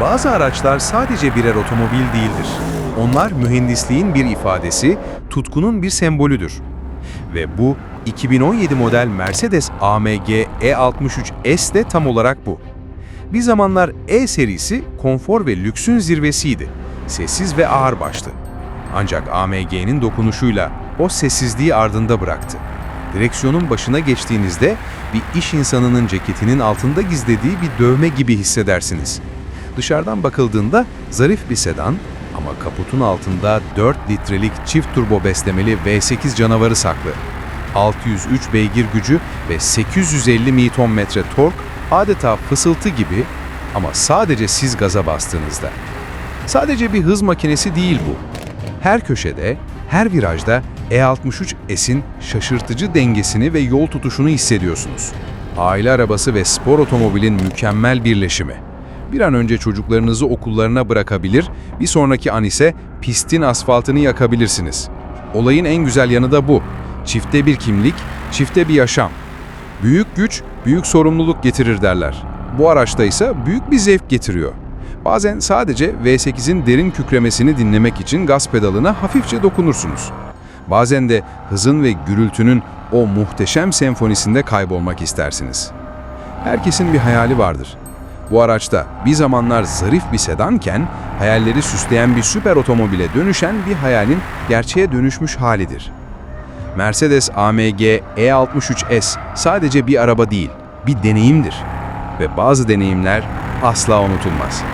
Bazı araçlar sadece birer otomobil değildir. Onlar mühendisliğin bir ifadesi, tutkunun bir sembolüdür. Ve bu 2017 model Mercedes AMG E63S de tam olarak bu. Bir zamanlar E serisi konfor ve lüksün zirvesiydi. Sessiz ve ağırbaşlı. Ancak AMG'nin dokunuşuyla o sessizliği ardında bıraktı. Direksiyonun başına geçtiğinizde bir iş insanının ceketinin altında gizlediği bir dövme gibi hissedersiniz. Dışarıdan bakıldığında zarif bir sedan ama kaputun altında 4 litrelik çift turbo beslemeli V8 canavarı saklı. 603 beygir gücü ve 850 Nm tork adeta fısıltı gibi ama sadece siz gaza bastığınızda. Sadece bir hız makinesi değil bu. Her köşede, her virajda E63S'in şaşırtıcı dengesini ve yol tutuşunu hissediyorsunuz. Aile arabası ve spor otomobilin mükemmel birleşimi. Bir an önce çocuklarınızı okullarına bırakabilir, bir sonraki an ise pistin asfaltını yakabilirsiniz. Olayın en güzel yanı da bu. Çifte bir kimlik, çifte bir yaşam. Büyük güç, büyük sorumluluk getirir derler. Bu araçta ise büyük bir zevk getiriyor. Bazen sadece V8'in derin kükremesini dinlemek için gaz pedalına hafifçe dokunursunuz. Bazen de hızın ve gürültünün o muhteşem senfonisinde kaybolmak istersiniz. Herkesin bir hayali vardır. Bu araçta bir zamanlar zarif bir sedanken hayalleri süsleyen bir süper otomobile dönüşen bir hayalin gerçeğe dönüşmüş halidir. Mercedes AMG E63S sadece bir araba değil, bir deneyimdir. Ve bazı deneyimler asla unutulmaz.